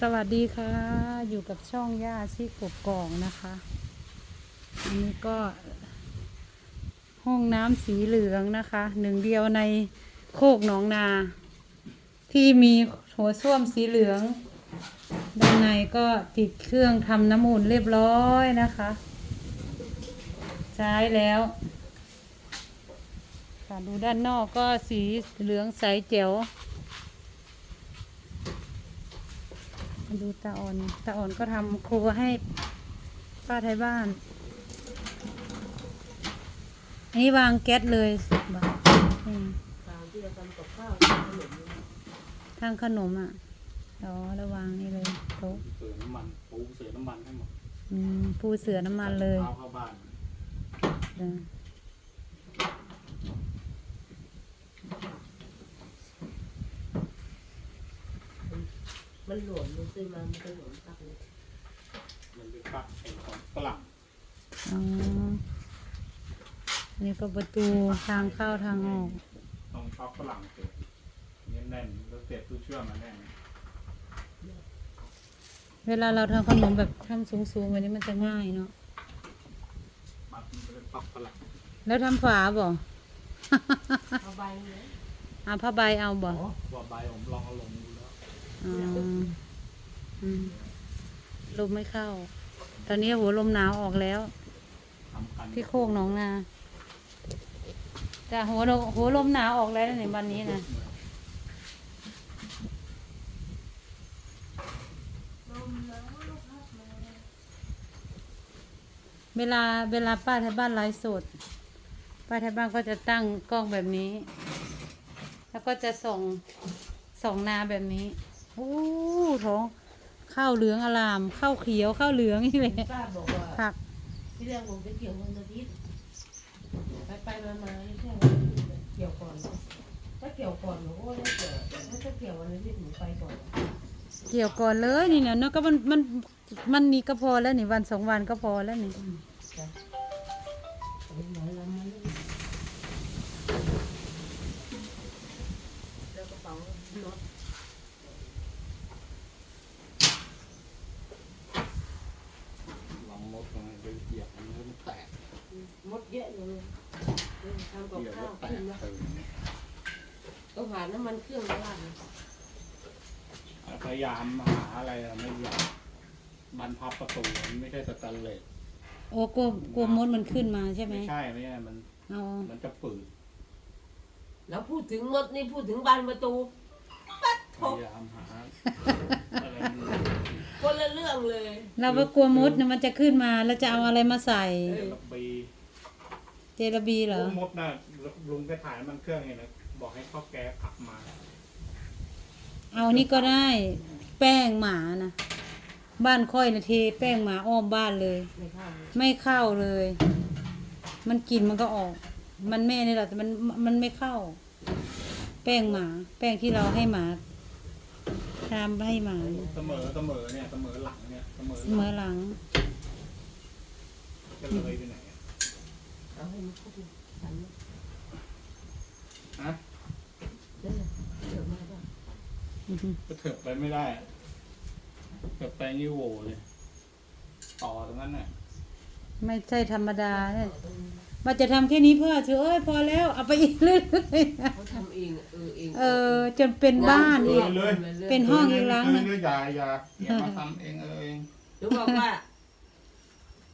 สวัสดีค่ะ อยู่กับช่องย่าชีกบกองนะคะ อันนี้ก็ ห้องน้ำสีเหลืองนะคะ หนึ่งเดียวในโคกหนองนา ที่มีหัวส้วมสีเหลือง ด้านในก็ติดเครื่องทำน้ำมูลเรียบร้อยนะคะ ใช้แล้วค่ะดูด้านนอกก็สีเหลืองใสแจ๋ว มา ดูตาอ่อนตาอ่อนก็ทำครัวให้ป้าไทยบ้านอันนี้วางแก๊สเลยบ้าอืมทางที่เราทำกับข้าวทำขนมเนี่ยทางขนมอะอ๋อแล้ววางนี่เลยโต๊ะเสือน้ำมันปูเสือน้ำมันให้หมดอืมปูเสือน้ำมันเลยเอาเข้าบ้าน เออ มันหลวมมันซื้อมา มันก็หลวมตักเลยมันเป็นปักไอ้ของฝรั่งอ๋อนี่ก็ประตูทางเข้าทางออกต้องปักฝรั่งเสร็จแน่นๆแล้วเสียบตู้เชื่อมมาแน่นเวลาเราทำขนมแบบทำสูงๆแบบนี้มันจะง่ายเนาะปักมันเป็นปักฝรั่งแล้วทำฝาบ่ เอาใบเลย เอาผ้าใบเอาบ่ อ๋อว่าใบผมลองเอาลงดูแล้ว อ๋ออืมลมไม่เข้า ตอนนี้หัวลมหนาวออกแล้ว ทำกันที่โคกหนองนาแต่หัวลมหัวลมหนาวออกแล้วในวันนี้นะเวลาเวลาป้าที่บ้านไลฟ์สดป้าที่บ้านก็จะตั้งกล้องแบบนี้ แล้วก็จะส่งส่องนาแบบนี้ โอ้ท้องข้าวเหลืองอลาม ข้าวเขียวข้าวเหลืองนี่เลยป้าบอกว่าผักที่แรกผมจะเกี่ยววันอาทิตย์ไปไปมามาไม่ใช่วันอาทิตย์เกี่ยวก่อนถ้าเกี่ยวก่อนหนูก็ได้เกี่ยวแต่ถ้าเกี่ยววันอาทิตย์หนูไปก่อน เกี่ยวก่อนเลยนี่เนี่ยเนาะก็มันมันมันนี่ก็พอแล้วนี่วันสองวันก็พอแล้วนี่ จ้ะเอาไปไหนแล้วมาเลยแล้วกระเป๋ารถ ลองมดลงไปเหยียบมันแล้วมันแตก มดเยอะเลย ทำกับเหยียบข้าแล้ววแตขึ้กนนะตื่นต้องหาน้ำมันเครื่องมาราดนะพยายามหาอะไรอะไม่อยากบันพับประตูมันไม่ใช่สแตนเลสโอ้กลัวกลัวมดมันขึ้นมาใช่ไหมไม่ใช่ไม่ใช่มันเอามันจะฝืดแล้วพูดถึงมดนี่พูดถึงบานประตูปัดพทบยายามหาอะไรมันคนละเรื่องเลยเราก็กลัวมดเนี่ยมันจะขึ้นมาแล้วจะเอาอะไรมาใส่ เออระบี เจลาบีเหรอ มดน่ะลุงไปถ่ายมันเครื่องไงนะบอกให้พ่อแกขับมา เอานี่ก็ได้ แป้งหมานะบ้านค่อยนะเทแป้งหมาอ้อมบ้านเลย ไม่เข้าเลยไม่เข้าเลย มันกลินมันก็ออก มันแม่นี่แหละแต่มันมันไม่เข้า แป้งหมา แป้งที่เราให้หมาทำให้หมาเสมอเสมอเนี่ยเสมอหลังเนี่ยเสมอเสมอหลังจะเลยไปไหนอะ เอาให้มันเข้าไปสันฮะนั่นแหละเดี๋ยวมาป่ะก็เถิบไปไม่ได้อะเถิบไปนี่โหวเลย ต่อตรงนั้นน่ะไม่ใช่ธรรมดาเนี่ยเอาตรงนี้ว่าจะทำแค่นี้เพื่อเถอะเอ้ยพอแล้วเอาไปอีกเรื่อยเขาทำเองอะเออเองๆเออจนเป็นบ้านอีกเลยเป็นห้องอีกหลังเอนึองอย่าอย่าอย่ามาทำเองเออเองหนูบอกว่า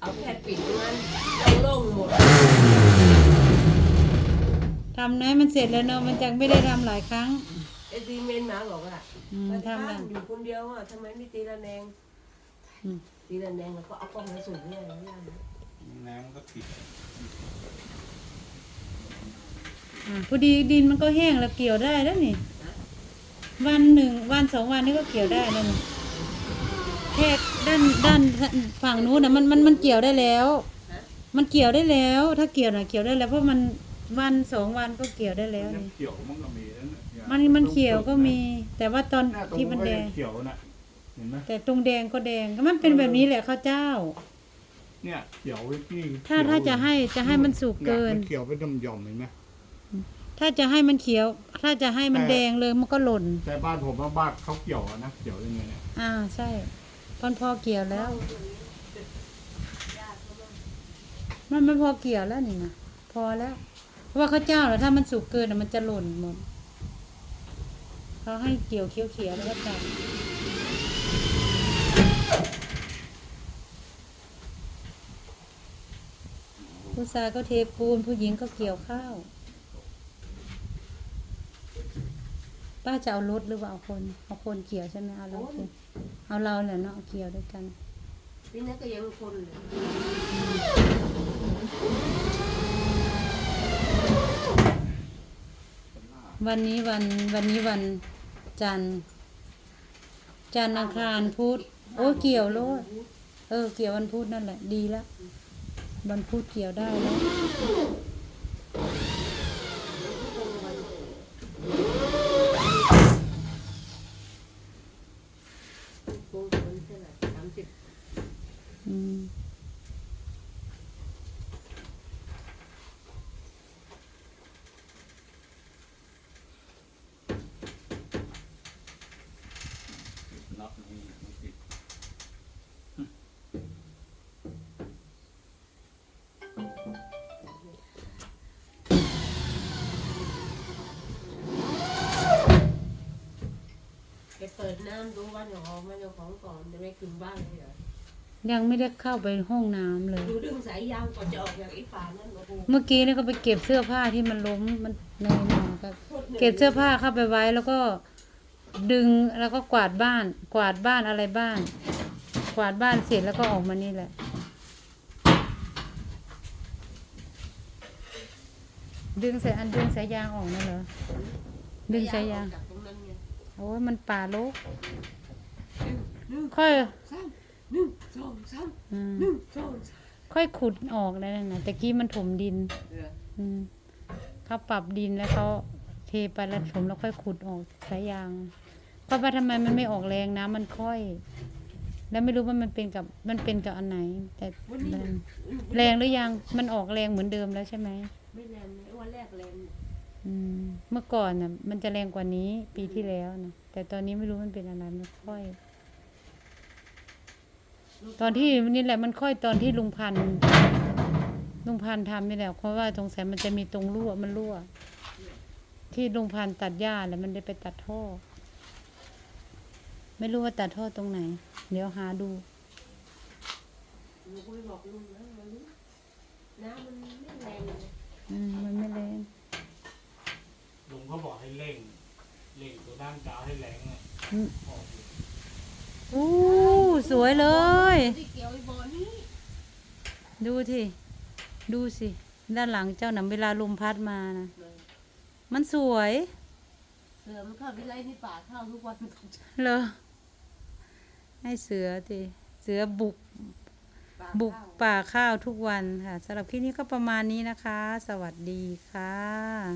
เอาแค่ปิดตรงนั้นโล่งๆหมดทำนะมันเสร็จแล้วเนาะมันจะไม่ได้ทำหลายครั้ง ไอ้ตีเมนหมาบอกว่าอืมมันทำทำได้อยู่คนเดียวอะทำไมไม่ตีระแนงอืม ตีระแนงแล้วก็เอากล้องมาสูงเนี่ยเนี่ยนะน้ำก็ผิดอ่าพอดีดินมันก็แห้งแล้วเกี่ยวได้แล้วนี่ วันหนึ่งวันสองวันนี่ก็เกี่ยวได้แล้วนี่แค่ด้านด้านฝั่งนู้นนะมันมันมันเกี่ยวได้แล้วฮะมันเกี่ยวได้แล้ว ถ้าเกี่ยวน่ะเกี่ยวได้แล้วเพราะมันวันสองวันก็เกี่ยวได้แล้วมันนี่เขียวมันก็มีแล้วเนี่ยมันมันเขียวก็มี แต่ว่าตอนหน้าตรงที่มันก็แดยังง เขียวน่ะเห็นไหมแต่ตรงแดงก็แดงก็มันเป็นแบบนี้แหละข้าวเจ้า เนี่ยเขียวไว้ที่ถ้าถ้าจะให้จะให้มันสุกเกินยมัเขียวเป็นหย่อมๆเห็นไหม ถ้าจะให้มันเขียว ถ้าจะให้มันแต่ แดงเลยมันก็หล่นแต่บ้านผมว่าบ้านเขาเกี่ยวอะนะเกี่ยวยังไงเนี่ยอ่าใช่ ตอนพอเกี่ยวแล้ว มันไม่พอเกี่ยวแล้วนี่นะพอแล้ว เพราะว่าข้าวเจ้าแล้วถ้ามันสุกเกินมันจะหล่นหมดเขาให้เกี่ยวเขียวแล้วก็จับผู้ชายก็เทปูนผู้หญิงก็เกี่ยวข้าว ป้าจะเอารถหรือว่าเอาคนเอาคนเกี่ยวใช่ไหมเอารถสิเอาเราแหละเนาะเอาเกี่ยวด้วยกันนี่นั่นก็ยังคนเลยวันนี้วันวันนี้วันจันทร์จันทร์อังคารพุธโอ้เกี่ยวโลดเออ เกี่ยววันพุธนั่นแหละ ดีแล้ววันพุธเกี่ยวได้แล้ว โกงคนเท่าไหร่สามสิบ น็อกนี่ไม่ติดไปเปิดน้ำดูบ้านเจ้าของบ้านเจ้าของก่อนจะไม่คืนบ้านเลยเหรอ ยังไม่ได้เข้าไปห้องน้ำเลย ดูดึงสายยางก่อนจะออกจากไอ้ฝานั่นโอ้โหเมื่อกี้นี่ก็ไปเก็บเสื้อผ้าที่มันล้มมันในหนอก็โคตรหนื่ยเก็บเสื้อผ้าเข้าไปไว้แล้วก็ดึงแล้วก็กวาดบ้าน กวาดบ้านอะไรบ้าน กวาดบ้านเสร็จแล้วก็ออกมานี่แหละ ดึงสายอันดึงสายยางออกนั่นเหรอดึงสายยาง ออกจากตรงนั้นไงโอ้ยมันป่าโลกหนึ่งค่อย สามหนึ่งสองสามอืมหนึ่งสองสามค่อยขุดออกแล้วนั่นนะแต่กี้มันถมดิน เอออืมเขาปรับดินแล้วเขาเทไปแล้วถมแล้วค่อยขุดออกสายยางเพราะว่าทำไมมันไม่ออกแรงน้ำมันค่อย แล้วไม่รู้ว่ามันเป็นกับมันเป็นกับอันไหน แต่วันนี้แรงน่ะอืมแรงหรือยังมันออกแรงเหมือนเดิมแล้วใช่ไหมไม่แรงเลยวันแรกแรงอืม เมื่อก่อนน่ะ มันจะแรงกว่านี้ปีที่แล้วนะแต่ตอนนี้ไม่รู้มันเป็นอะไรมันค่อย ตอนที่นี่แหละมันค่อยตอนที่ลุงพันธุ์ลุงพันธุ์ทำนี่แหละเพราะว่าสงสัยมันจะมีตรงรั่วมันรั่ว ที่ลุงพันธุ์ตัดหญ้าแล้วมันได้ไปตัดท่อ ไม่รู้ว่าตัดท่อตรงไหน เดี๋ยวหาดูหนูก็ไปบอกลุงนะวันนี้น้ำมันไม่แรงเลยอืมมันไม่แรงลุงเขาบอกให้เร่งเร่งตัวด้านกาวให้แรงอะอืมออกอยู่อู้สวยเลย ที่เกี่ยวไอ้บ่อนี้ ดูที่ดูสิ ด้านหลังเจ้าหนำเวลาลมพัดมานะ มันสวย เสือมันเข้าวิไลในป่าเข้าทุกวันเหรอให้เสือทีเสือบุก บุกป่าข้าวทุกวันค่ะสำหรับคลิปนี้ก็ประมาณนี้นะคะ สวัสดีค่ะ